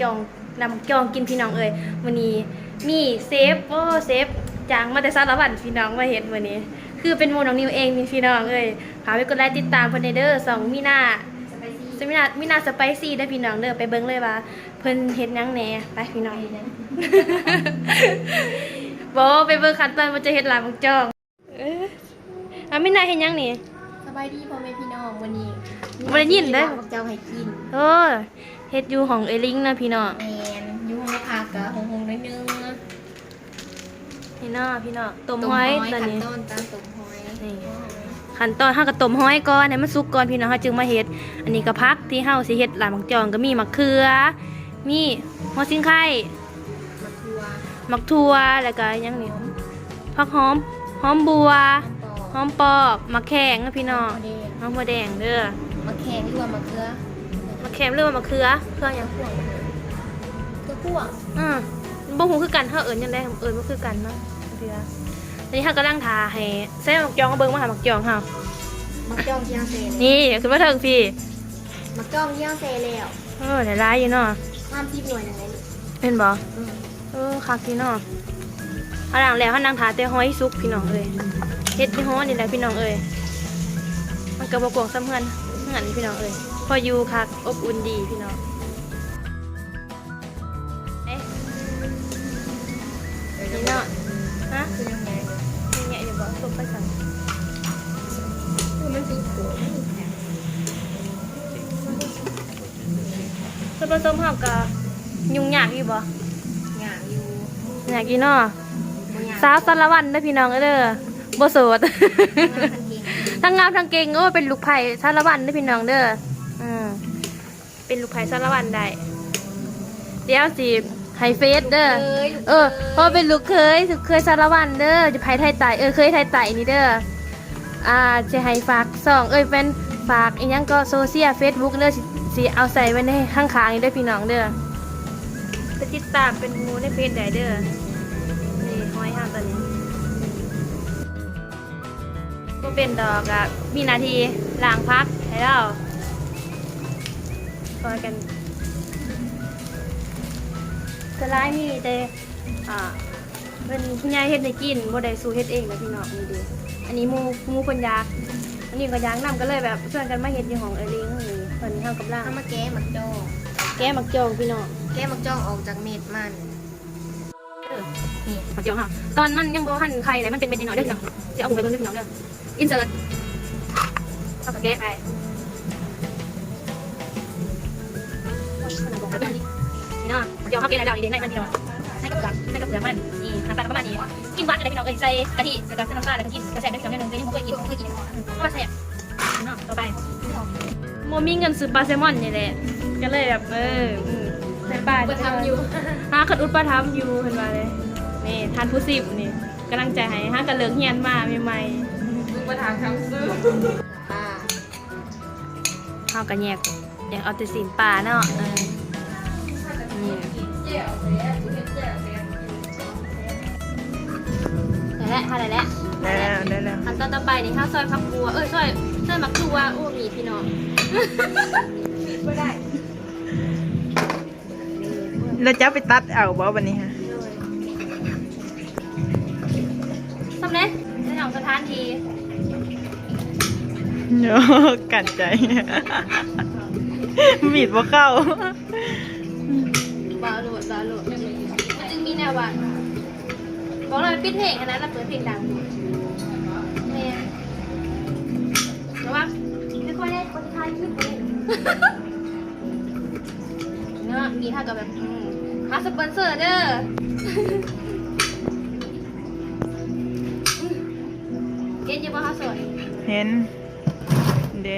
จองนำจองกินพี่น้องเอ้ยวันนี้มีเซฟโอ้เซฟจางมาแต่สารวัตรพี่น้องมาเห็นวันนี้ คือเป็นโมน้องนิวเองมีพี่น้องเอ้ยฝากไปกดไลค์ติดตามเพิ่นเด้อสองมีนาสไปซี่สมินามินาสไปซี่ได้อพี่น้องเด้อไปเบิ่งเลยว่าเพิ่นเฮ็ดหยังแหน่ไปพี่น้องบ่ไปเบิ่งขั้นตอนว่าจะเฮ็ดลายมังจองเอ้ออะมินาเฮ็ดหยังนี่สบายดีพ่อแม่พี่น้องวันนี้บ่ได้ยินเด้อเจ้าให้กินโอ้ย เฮ็ดอยู่ของเอลิงนะพี่น้องแมนอยุ่ห้องพักกะหงหงๆนิดนึงนี่เนาะพี่น้องต้มหอยตอนขั้นนี้ต้นตามต้มหอยนี่ขั้นตอนเฮาก็ต้มหอยก่อนให้มันสุกก่อนพี่น้องเฮาจึงมาเฮ็ด อันนี้ก็ผักที่เฮาสิเฮ็ดลายมังจองก็มีมะเขือ มีหัวซิงไข่มะทัวมักทั่วแล้วก็หยังนี่ผักหอมหอมบัวหอมปอกมะแขงนะพี่น้องมะแดงหอมบัวแดงเด้อมะแขงด้วยมะเขือมะแขงหรือว่ามะเขือเขือหยังพ่วงเขือพ่วงอืมบ่ฮู้คือกันเฮาเอิ้นจังได๋เอิ้นบ่คือกันเนาะเขืออันนี้เฮากำลังทาให้ใส่มักจองเอาเบิ่งมาหามักจองเฮามักจ้องที่ยังเซเลยนี่ขึ้นมาเถิงพี่มักจ้องที่ยังเซแล้วเออได้หลายอยู่เนาะห้ามที่หน่วยอย่างไรนี่เห็นบ่อืมเออคักพี่น้องเอาหลังแล้วเฮานั่งทาแต่หอยสุกพี่น้องเอ้ยเฮ็ดที่ฮ้อนนี่แหละพี่น้องเอ้ยมันก็บ่กวางซ้ำเฮือนเฮือนนี่พี่น้องเอ้ย พออยู่คักอบอุ่นดีพี่น้องเอ๊ะนี่เนาะฮะคือยังไงนี่เนี่ยอยู่บ่ตกไปสั่งคือมันสีโขนส่วนผสมเฮาก็ยุ่งยากอยู่บ่หยางอยู่ยากอยู่เนาะบ่หยางสาวสารวัตรเด้อพี่น้องเด้อบ่โสดงานทันทีทั้งงามทั้งเก่งโอ้เป็นลูกไผ่สารวัตรเด้อพี่น้องเด้ออืม เป็นลูกไผ่สารวัตรได้ เดี๋ยวสิให้เฟซเด้อ เออเพราะเป็นลูกเคยลูกเคยสารวัตรเด้อ จะไผ่ไทยไต่เออเคยไทยไต่นี่เด้อ อ่าจะให้ฝากสองเอ้ยเป็นฝากอีกยังก็โซเชียลเฟซบุ๊กเด้อสิสิเอาใส่ไว้ในข้างขางๆนี่เด้อพี่น้องเด้อไปติดตามเป็นหมูในเฟซได้เด้อ นี่ห้อยห้างตัวนี้ก็เป็นดอกอะมีนาทีล้างพักให้เรา คอยกันสไลด์นี่แต่อ่าเป็นคุณยายเฮ็ดให้กินบ่ได้สู้เฮ็ดเองนะพี่น้องนี่เดิอันนี้หมูหมูคนยากอันนี้ก็ยากนํก็เลยแบบชวนกันมาเฮ็ดอยู่ของเอลิงนี่ตอนนี้เฮากำลังเอามาแก้มักจ้องแก้มักจองพี่น้องแก้มักจ้องออกจากเม็ดมันนี่มักจองค่ะตอนมันยังบ่หั่นไข่เลยมันเป็นเม็ดนิดหน่อยเด้อพี่น้องจะเอาหมูไปเบิ่งเด้อพี่น้องเด้ออินเสิร์ตเอากับแก้ไป เนาะเดี๋ยวเขากินอะไรดอกอีเด็กในมันพี่น้องให้กับเปลือกให้กับเปลือกมันนี่น้ำตาลประมาณนี้กินหวานอะไรพี่น้องเอ้ยใส่กะทิแล้วก็ใส่น้ำตาลแล้วก็กินกระแสได้พี่น้องนิดนึงเดี๋ยนี้ผมเคยกินผมเคยกินเพราะว่าแซ่บเนาะต่อไปโมมีเงินซื้อปลาแซลมอนนี่แหละก็เลยแบบเอออืมใส่ปลามาทำอยู่หาขัดอุดปลาทำอยู่เห็นมาเลยนี่ทานผู้สิบนี่กำลังใจให้ห้ากระเลิกเฮียนมาใหม่มึงมาทำคำซื้อข้าวกระแยกอยากเอาแต่สินปลาเนาะเออนี่ ได้แล้วได้แล้วได้แล้วได้แล้วขั้นตอนต่อไปนี่ข้าวซอยผักบัว เอ้ยซอยซอยมักตัวโอ้มีพี่น้องไม่ได้เราจะไปตัดเอาบ่วันนี้ฮะสำเร็จสนองสถานทีโยกัดใจ มีดบ่เข้าบาโหลดบาโหลดมันจึงมีแนวว่าบอกเลยปิดเพลงอันนั้นแล้วเปิดเพลงดังแม่ระวังไม่ค่อยได้คนท้ายคลิปเลยเนาะมีเท่ากับแบบอืมหาสปอนเซอร์เด้ออืมเย็นอยังบ่คะสวยเห็นเด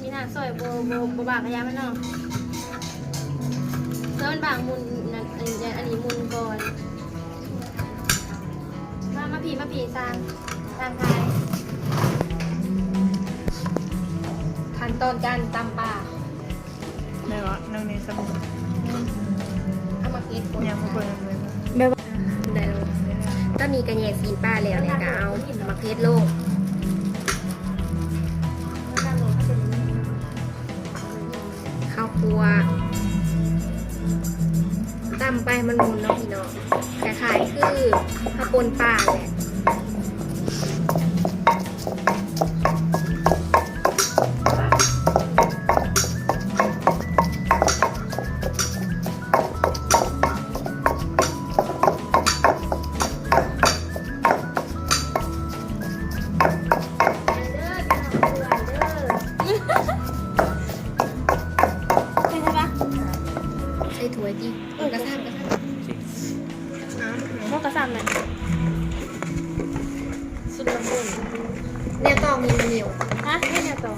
นี่น่ะ ซอยโบโบโบบางขยะมันเนาะเสื้อมันบางมุนนั่นอันนี้อันนี้มุนก่อนมามาผีมาผีสร้างสร้างทายขั้นตอนการตำปลาได้วะนั่งในสมุดเอามาเก็บยังไม่เปิดเลยแบบว่าได้แล้วตอนนี้กระแยกซีนป้าแล้วเนี่ยก็เอามาเพชรโลก ข้าวคั่วตำไปมันมุนเนาะพี่น้องคล้ายๆคือข้าวปนปลาแหละำสุดละมุนเนี่ยตองมีมันเหนียวฮะไม่แนวตรง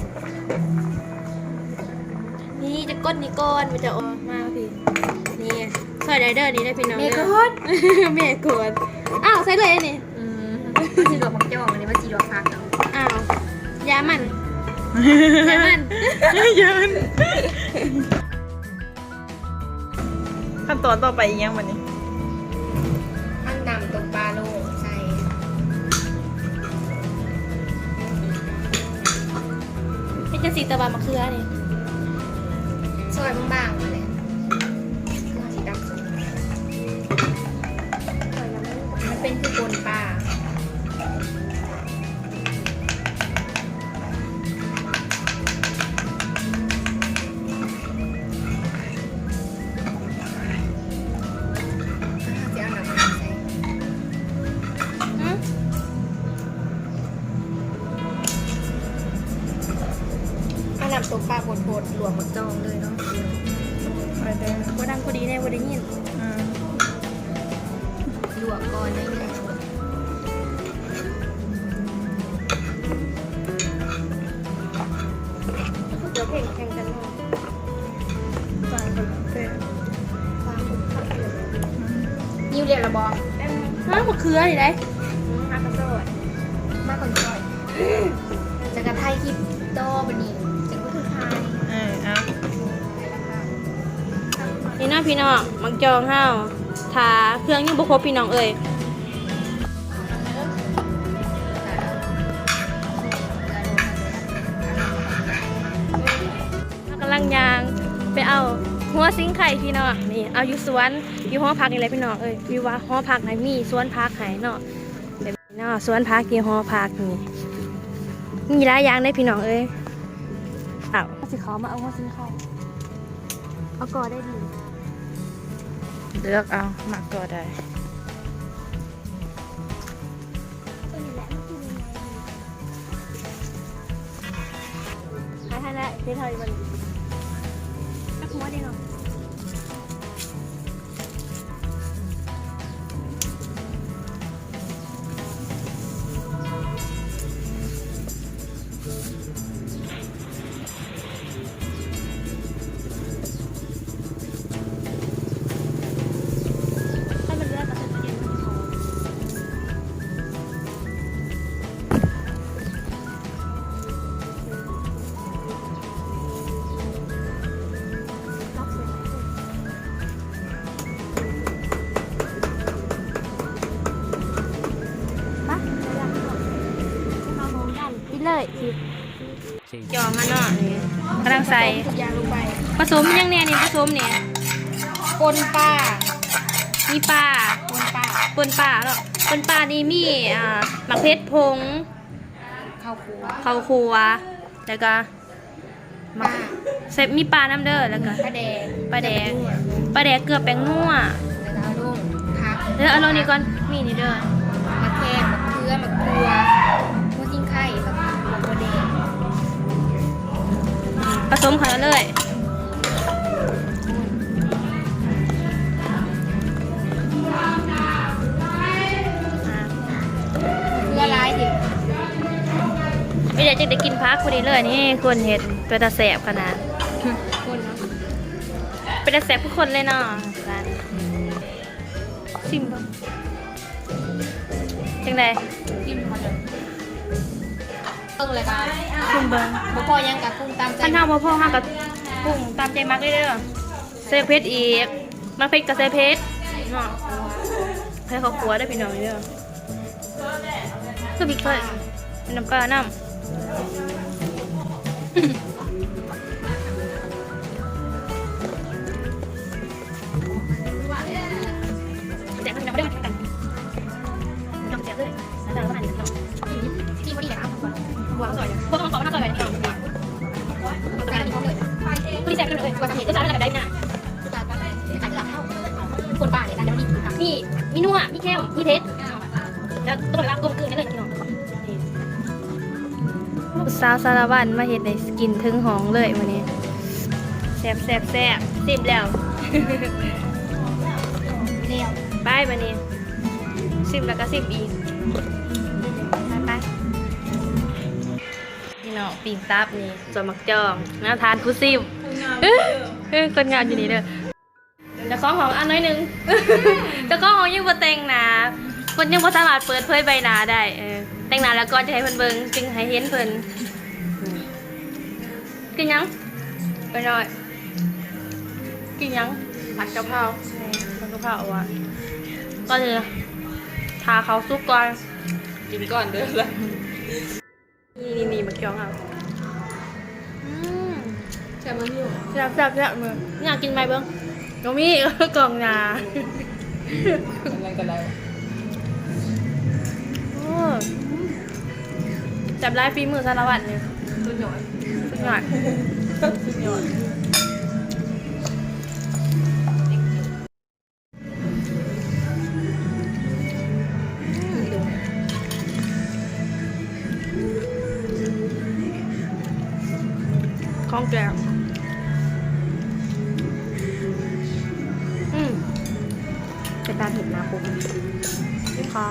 นี่จะก้นนี่ก้อนมันจะออกมาพี่ นี่ซอยไดเดอร์นี่ได้พี่น้องเมด้อกอนเมกดอ้าวใส่เลยอันนี่อืมมันจีดอกมักจองอันนี้มันจีดอกพักเนาะอ้าวยามันยามันยันขั้นตอนต่อไปอีกยังวันนี้ จังสีตะวันมะเขือนี่ซอยบางๆมาเลยคือสีดำสุดมันเป็นคือบนป ลวกก่อนได้เลยเดี๋ยวเพลงแข่งกันเนาะตายไปเต้นนิ้วเรียนระบองฮะมะเขือนี่ได้มากระโดดมากคนซอยจะกระไทยคลิปโตบันนี้จะก็คือไทยเออเอานี่นาะพี่น้องมักจองห้า ทาเครื่องยังบ่ครบพี่น้องเอ้ยกำลังยางไปเอาหัวซิงไข่พี่น้องนี่เอาอยู่สวนอยู่หองพักนี่แหละพี่น้องเอ้ยวิวว่าห้องพักไหนมีสวนพักไหนเนาะเดี๋ยวนี้เนาะสวนพักที่ห้องพักนี่มีหลายอย่างได้พี่น้องเอ้ยเอาสิเขามาเอาหัวซิงไข่เอากอได้ดี เลือกเอาหมักก็ได้หายทันแล้วเทเทยมันตักหัวได้เนา จองมาเนาะนี่กำลังใส่ทุกอย่างลงไปผสมยังเนี่ยนี่ผสมเนี่ยปนปลามีปลาปนปลาปนปลาเนาะปนปลานี่มีอ่าหมักเพชรพงข้าวคั่วข้าวคั่วแล้วก็ปลาเซฟมีปลาน้ำเด้อแล้วก็ปลาแดงปลาแดงปลาแดงเกลือแป้งนัวแล้วก็เอาลงพักแล้วเอาลงนี่ก่อนมีนี่เด้อมะแขกมะเขือมะกรูด ผสมเข้ากันเลยเพื่อร้ายดิไม่อยากจะได้กินพักพอดีเลยนี่คนเห็ดเป็นตาแสบขนาดคนเนาะเป็นตาแสบทุกคนเลยเนาะร้านซิมบ่จังไดกินมา เลยเพิ่งเลยค่ะซิมเบิ่งบ่พอยังกับกุ้งตามใจคันเฮาบ่พอเฮาก็ปรุงตามใจมักเลยเด้อใส่เพชรอีกมักเพชรก็ใส่เพชรเนาะให้เขาครัวได้อพี่น้องเด้อคือพริกถ้วยน้ำปลาน้ำ สาวสารวันมาเห็ดในสกินถึงหองเลยวันนี้แซ่บแซ่บแซ่บสิบแล้วเรียวไปมานี่สิบแล้วก็สิบอีกไปไปพี่น้องปิ่งตับนี่ส่วนมักจองน่าทานคุซิมเอ้ยเอ้ยคนงานอยู่นี่เด้อเจะคล้าของของอันน้อยหนึงเจะคล้าของของยังบ่แต่งหนาคนยังบ่สามารถเปิดเผยใบหน้าได้เออแต่งหน้าแล้วก่อนจะให้เพิ่นเบิ่งจึงให้เห็นเพิ่นอืม กินหยังไปหน่อย กินหยังผัดกะเพรามันก็เผาอะก็คือทาเขาซุปก่อน กินก่อนเด้อละนี่นี่นี่มันเกี่ยวอะอืมใช่มั้ยพี่แซ่บแซ่บแซ่บมืออยากกินไหมเบิ้งก็มีกล่องยาอะไรกันแล้วโอ้จับลายฝีมือสารวัตรเนี่ย สุดยอดสุดยอดสุดยอดของแกอืมเป็นตาเห็นนะผมคอ